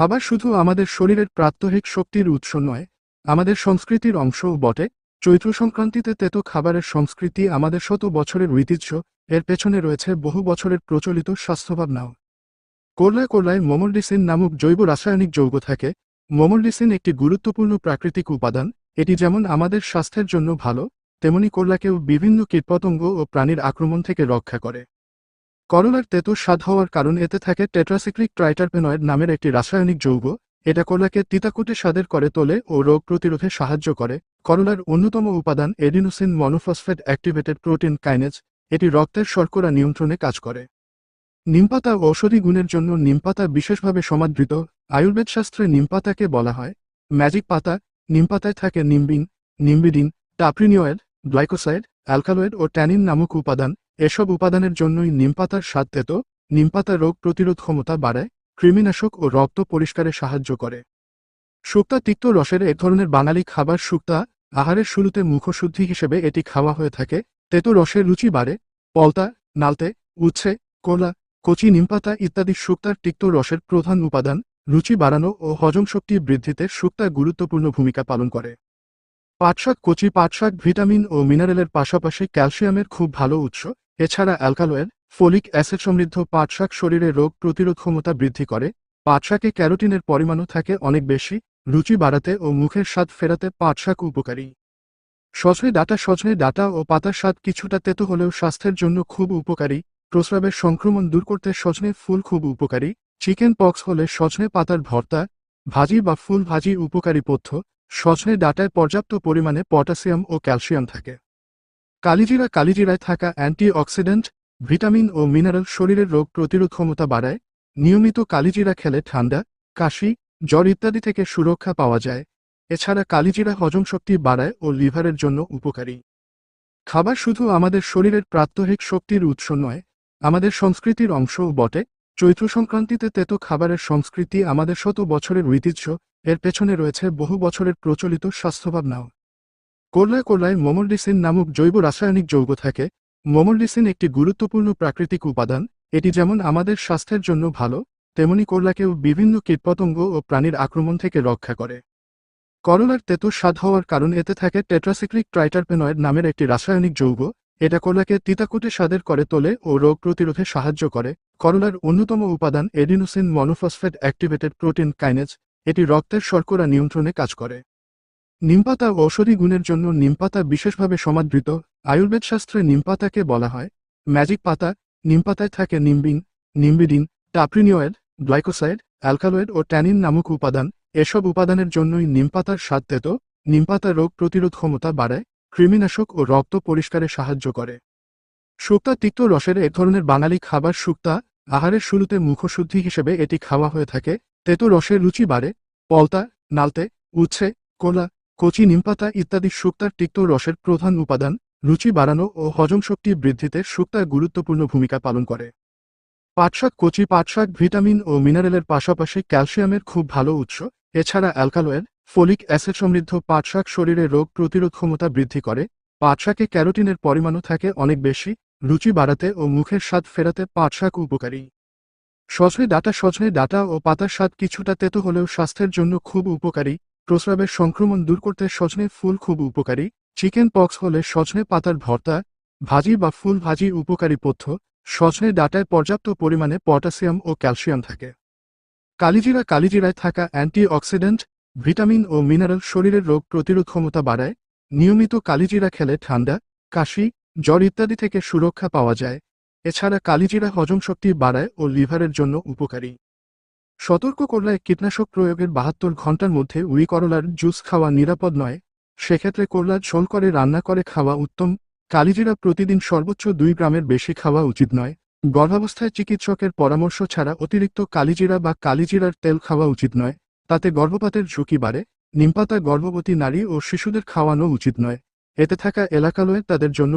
খাবার শুধু আমাদের শরীরের প্রাত্যহিক শক্তির উৎস নয়, আমাদের সংস্কৃতির অংশও বটে। চৈত্র সংক্রান্তিতে তেতো খাবারের সংস্কৃতি আমাদের শত বছরের ঐতিহ্য, এর পেছনে রয়েছে বহু বছরের প্রচলিত স্বাস্থ্যভাবনাও। কোরলায় কোরলায় মোমোলডিসিন নামক জৈব রাসায়নিক যৌগ থাকে। মোমোলডিসিন একটি গুরুত্বপূর্ণ প্রাকৃতিক উপাদান, এটি যেমন আমাদের স্বাস্থ্যের জন্য ভালো, তেমনি কোরলাকেও বিভিন্ন কীটপতঙ্গ ও প্রাণীর আক্রমণ থেকে রক্ষা করে। করলার তেতো স্বাদ হওয়ার কারণ এতে থাকে টেট্রাসিক্লিক ট্রাইটারপেনয়েড নামের একটি রাসায়নিক যৌগ। এটা করলাকে তিতাকুটে স্বাদের করে তোলে ও রোগ প্রতিরোধে সাহায্য করে। করলার অন্যতম উপাদান adenosine monophosphate activated protein kinase. এটি রক্তের শর্করা নিয়ন্ত্রণে কাজ করে। নিমপাতা ঔষধি গুণের জন্য নিমপাতা বিশেষভাবে সমাদৃত। আয়ুর্বেদ শাস্ত্রে নিমপাতাকে বলা হয় ম্যাজিক পাতা। নিমপাতায় থাকে নিম্বিন, নিম্বিডিন টাপ্রিনিয়েড গ্লাইকোসাইড, অ্যালকালয়েড ও ট্যানিন নামক উপাদান। এসব উপাদানের জন্যই নিমপাতার স্বাদ তেতো, নিমপাতা রোগ প্রতিরোধ ক্ষমতা বাড়ায়, কৃমিনাশক ও রক্ত পরিষ্কারে সাহায্য করে। শুক্তা তিক্ত রসের এক ধরনের বাঙালি খাবার শুক্তা আহারের শুরুতে মুখশুদ্ধি হিসেবে এটি খাওয়া হয়ে থাকে, তেতো রসের রুচি বাড়ে, পলতা, নালতে, উচ্ছে, কোলা, কচি নিমপাতা ইত্যাদি শুক্তার তিক্ত রসের প্রধান উপাদান, রুচি বাড়ানো ও হজম শক্তি বৃদ্ধিতে শুক্তা গুরুত্বপূর্ণ ভূমিকা পালন করে। পাটশাক কচি পাটশাক ভিটামিন ও মিনারেলের পাশাপাশি ক্যালসিয়ামের খুব ভালো উৎস এছাড়া অ্যালকালয়েড, ফোলিক অ্যাসিড সমৃদ্ধ পাটশাক শরীরে রোগ প্রতিরোধ ক্ষমতা বৃদ্ধি করে। পাটশাকে ক্যারোটিনের পরিমাণও থাকে অনেক বেশি, রুচি বাড়াতে ও মুখের স্বাদ ফেরাতে পাটশাক উপকারী। সজনে ডাটা সজনে ডাটা ও পাতার স্বাদ কিছুটা তেতো হলেও স্বাস্থ্যের জন্য খুব উপকারী। প্রস্রাবের সংক্রমণ দূর করতে সজনে ফুল খুব উপকারী। চিকেন পক্স হলে সজনে পাতার ভর্তা, ভাজি বা ফুল ভাজি উপকারী পথ্য। সজনে ডাটায় পর্যাপ্ত পরিমাণে পটাশিয়াম ও ক্যালসিয়াম থাকে। কালিজিরা কালিজিরায় থাকা অ্যান্টিঅক্সিডেন্ট, ভিটামিন ও মিনারেল শরীরের রোগ প্রতিরোধ ক্ষমতা বাড়ায়, নিয়মিত কালিজিরা খেলে ঠান্ডা, কাশি, জ্বর ইত্যাদি থেকে সুরক্ষা পাওয়া যায়। এছাড়া কালিজিরা হজম শক্তি বাড়ায় ও লিভারের জন্য উপকারী। খাবার শুধু আমাদের শরীরের প্রাত্যহিক শক্তির উৎস নয়, আমাদের সংস্কৃতির অংশও বটে। চৈত্র সংক্রান্তিতে তেতো খাবারের সংস্কৃতি আমাদের শত বছরের ঐতিহ্য, এর পেছনে রয়েছে বহু বছরের প্রচলিত স্বাস্থ্যভাবনাও। কোরলায় কোরলায় মোমোলডিসিন নামক জৈব রাসায়নিক যৌগ থাকে। মোমোলডিসিন একটি গুরুত্বপূর্ণ প্রাকৃতিক উপাদান। এটি যেমন আমাদের স্বাস্থ্যের জন্য ভালো, তেমনি কোরলাকেও বিভিন্ন কীটপতঙ্গ ও প্রাণীর আক্রমণ থেকে রক্ষা করে। করলার তেতো স্বাদ হওয়ার কারণ এতে থাকে টেট্রাসিক্লিক ট্রাইটারপেনয়েড নামের একটি রাসায়নিক যৌগ। এটা করলাকে তিতাকুটে স্বাদের করে তোলে ও রোগ প্রতিরোধে সাহায্য করে। করলার অন্যতম উপাদান adenosine monophosphate activated protein kinase. এটি রক্তের শর্করা নিয়ন্ত্রণে কাজ করে। নিমপাতা ঔষধি গুণের জন্য নিমপাতা বিশেষভাবে সমাদৃত। আয়ুর্বেদ শাস্ত্রে নিমপাতাকে বলা হয় ম্যাজিক পাতা। নিমপাতায় থাকে নিম্বিন নিম্বিডিন টাপ্রিনিয়েড গ্লাইকোসাইড, অ্যালকালয়েড ও ট্যানিন নামক উপাদান। এসব উপাদানের জন্যই নিমপাতার স্বাদ তেতো। নিমপাতা রোগ প্রতিরোধ ক্ষমতা বাড়ায়, কৃমিনাশক ও রক্ত পরিষ্কারে সাহায্য করে। শুক্তা তিক্ত রসের এক ধরনের বাঙালি খাবার শুক্তা। আহারের শুরুতে মুখশুদ্ধি হিসেবে এটি খাওয়া হয়ে থাকে। তেতো রসের রুচি বাড়ে। পলতা, নালতে, উচ্ছে, কোলা কচি নিমপাতা ইত্যাদি শুক্তার তিক্ত রসের প্রধান উপাদান, রুচি বাড়ানো ও হজম শক্তি বৃদ্ধিতে শুক্তা গুরুত্বপূর্ণ ভূমিকা পালন করে। পাটশাক কচি পাটশাক, ভিটামিন ও মিনারেলের পাশাপাশি ক্যালসিয়ামের খুব ভালো উৎস, এছাড়া অ্যালকালয়েড, ফোলিক অ্যাসিড সমৃদ্ধ পাটশাক শরীরে রোগ প্রতিরোধ ক্ষমতা বৃদ্ধি করে। পাটশাকে ক্যারোটিনের পরিমাণও থাকে অনেক বেশি, রুচি বাড়াতে ও মুখের স্বাদ ফেরাতে পাটশাক উপকারী। সজনে ডাটা সজনে ডাটা ও পাতার স্বাদ কিছুটা তেতো হলেও স্বাস্থ্যের জন্য খুব উপকারী প্রস্রাবের সংক্রমণ দূর করতে সজনে ফুল খুব উপকারী। চিকেন পক্স হলে সজনে পাতার ভর্তা, ভাজি বা ফুল ভাজি উপকারী পথ্য। সজনে ডাটায় পর্যাপ্ত পরিমাণে পটাশিয়াম ও ক্যালসিয়াম থাকে। কালিজিরা কালিজিরায় থাকা অ্যান্টিঅক্সিডেন্ট, ভিটামিন ও মিনারেল শরীরের রোগ প্রতিরোধ ক্ষমতা বাড়ায়। নিয়মিত কালিজিরা খেলে ঠান্ডা, কাশি, জ্বর ইত্যাদি থেকে সুরক্ষা পাওয়া যায়। এছাড়া কালিজিরা হজম শক্তি বাড়ায় ও লিভারের জন্য উপকারী। সতর্ক করলায় কীটনাশক প্রয়োগের বাহাত্তর ঘণ্টার মধ্যে উই করলার জুস খাওয়া নিরাপদ নয়। সেক্ষেত্রে করলার ঝোল করে, রান্না করে খাওয়া উত্তম। কালিজিরা প্রতিদিন সর্বোচ্চ দুই গ্রামের বেশি খাওয়া উচিত নয়। গর্ভাবস্থায় চিকিৎসকের পরামর্শ ছাড়া অতিরিক্ত কালিজিরা বা কালিজিরার তেল খাওয়া উচিত নয়। তাতে গর্ভপাতের ঝুঁকি বাড়ে। নিমপাতা, গর্ভবতী নারী ও শিশুদের খাওয়ানো উচিত নয়। এতে থাকা এলাকালয়ে তাদের জন্য